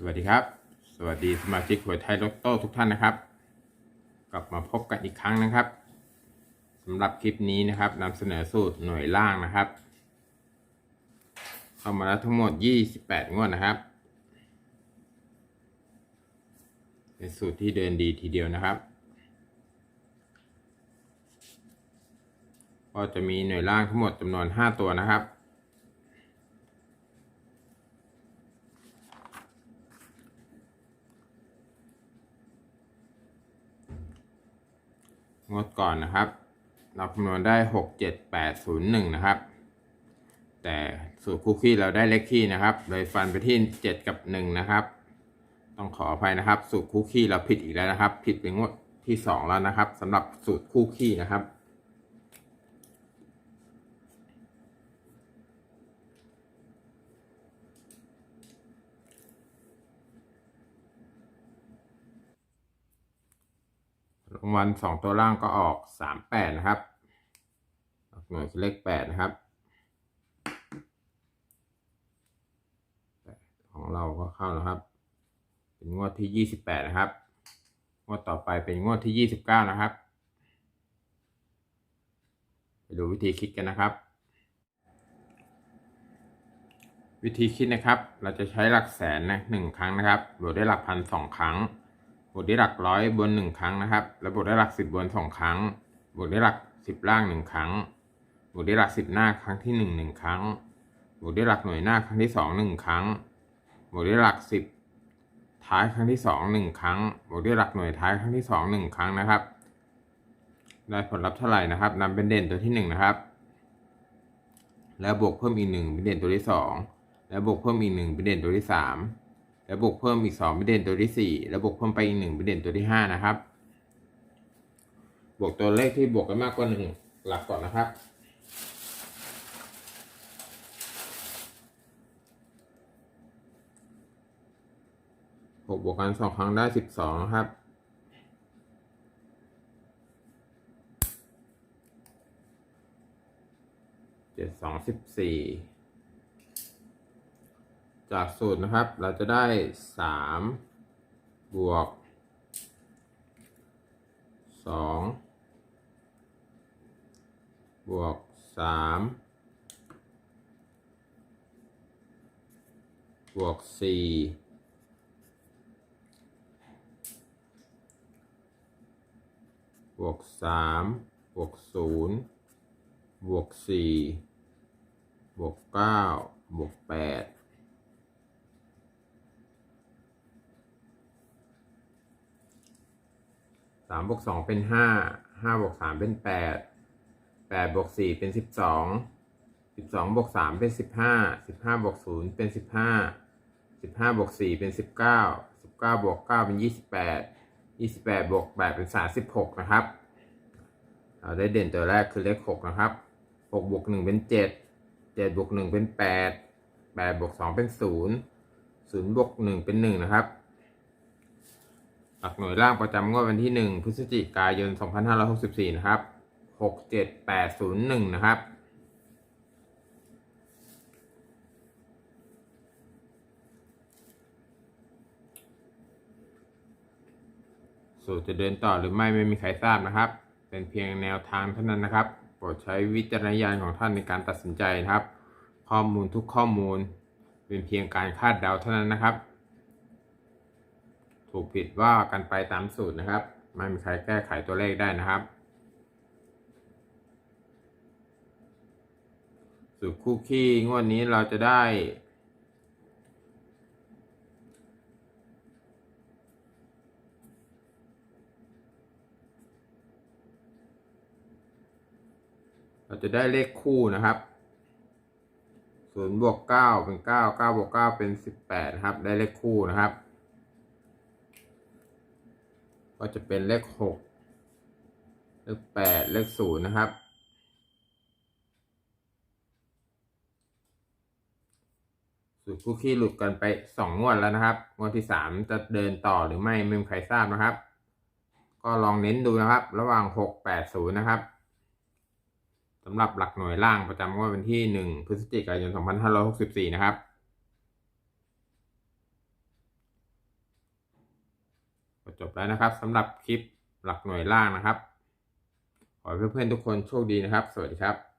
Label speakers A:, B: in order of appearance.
A: สวัสดีครับ สวัสดีสมาชิกหวยไทยลอตโต้ทุกท่านนะครับ กลับมาพบกันอีกครั้งนะครับสำหรับคลิปนี้นะครับนำเสนอสูตรหน่วยล่างนะครับเข้ามาแล้วทั้งหมด 28 งวดนะครับเป็นสูตรที่เดินดีทีเดียวนะครับ ก็จะมีหน่วยล่างทั้งหมดจำนวน 5 ตัวนะครับ งดก่อนนะครับ เราคำนวณได้หกเจ็ดแปดศูนย์หนึ่งนะครับ แต่สูตรคุกกี้เราได้เลขคี่นะครับ โดยฟันไปที่เจ็ดกับหนึ่งนะครับ ต้องขออภัยนะครับ สูตรคุกกี้เราผิดอีกแล้วนะครับ ผิดเป็นงวดที่สองแล้วนะครับสำหรับสูตรคุกกี้นะครับ รางวัลสองตัวล่างก็ออกสามแปดนะครับ ออกหน่วยเลขแปดนะครับ ของเราก็เข้านะครับ เป็นงวดที่ยี่สิบแปดนะครับ งวดต่อไปเป็นงวดที่ยี่สิบเก้านะครับ ไปดูวิธีคิดกันนะครับ วิธีคิดนะครับ เราจะใช้หลักแสนนะหนึ่งครั้งนะครับบวกได้หลักพันสองครั้ง วกได้หลักร้อยบนหนึ่งครั้งนะครับ แล้วบวกได้หลักสิบบนสองครั้ง บวกได้หลักสิบล่างหนึ่งครั้ง บวกได้หลักสิบหน้าครั้งที่หนึ่งหนึ่งครั้ง บวกได้หลักหน่วยหน้าครั้งที่สองหนึ่งครั้ง บวกได้หลักสิบท้ายครั้งที่สองหนึ่งครั้ง บวกได้หลักหน่วยท้ายครั้งที่สองหนึ่งครั้งนะครับ ได้ผลลัพธ์เท่าไหร่นะครับนำเป็นเด่นตัวที่หนึ่งนะครับ แล้วบวกเพิ่มอีกหนึ่งเป็นเด่นตัวที่สองแล้วบวกเพิ่มอีกหนึ่งเป็นเด่นตัวที่สาม แล้วบวกเพิ่มอีกสองเป็นเด่นตัวที่สี่แล้วบวกเพิ่มไปอีกหนึ่งเป็นเด่นตัวที่ห้านะครับ บวกตัวเลขที่บวกกันมากกว่าหนึ่งหลักก่อนนะครับ หกบวกกันสองครั้งได้สิบสองนะครับเจ็ดสองสิบสี่ จากสูตรนะครับ เราจะได้สามบวกสองบวกสามบวกสี่บวกสามบวกศูนย์บวกสี่บวกเก้าบวกแปด สามบวกสองเป็นห้าห้าบวกสามเป็นแปดแปดบวกสี่เป็นสิบสองสิบสองบวกสามเป็นสิบห้าสิบห้าบวกศูนย์เป็นสิบห้าสิบห้าบวกสี่เป็นสิบเก้าสิบเก้าบวกเก้าเป็นยี่สิบแปดยี่สิบแปดบวกแปดเป็นสามสิบหกนะครับ เราได้เด่นตัวแรกคือเลขหกนะครับหกบวกหนึ่งเป็นเจ็ดเจ็ดบวกหนึ่งเป็นแปดแปดบวกสองเป็นศูนย์ศูนย์บวกหนึ่งเป็นหนึ่งนะครับ หลักหน่วยล่างประจำงวดวันที่ 1 พฤศจิกายน 2564 นะครับ 67801 นะครับ สูตรจะเดินต่อหรือไม่ไม่มีใครทราบนะครับ เป็นเพียงแนวทางเท่านั้นนะครับ โปรดใช้วิจารณญาณของท่านในการตัดสินใจนะครับ ข้อมูลทุกข้อมูล เป็นเพียงการคาดเดาเท่านั้นนะครับ ถูกผิดว่ากันไปตามสูตรนะครับ ไม่มีใครแก้ไขตัวเลขได้นะครับ สูตรคู่ขี้งวดนี้เราจะได้เราจะได้เลขคู่นะครับศูนย์บวกเก้าเป็นเก้าเก้าบวกเก้าเป็นสิบแปดนะครับ ได้เลขคู่นะครับ ก็จะเป็นเลขหกเลขแปดเลขศูนย์นะครับ สูตรคุกกี้หลุดกันไปสองงวดแล้วนะครับ งวดที่สามจะเดินต่อหรือไม่ไม่มีใครทราบนะครับ ก็ลองเน้นดูนะครับ ระหว่างหกแปดศูนย์นะครับสำหรับหลักหน่วยล่างประจำงวดวันที่หนึ่งพฤศจิกายนสองพันห้าร้อยหกสิบสี่นะครับ จบแล้วนะครับสำหรับคลิปหลักหน่วยล่างนะครับ ขอให้เพื่อนๆทุกคนโชคดีนะครับ สวัสดีครับ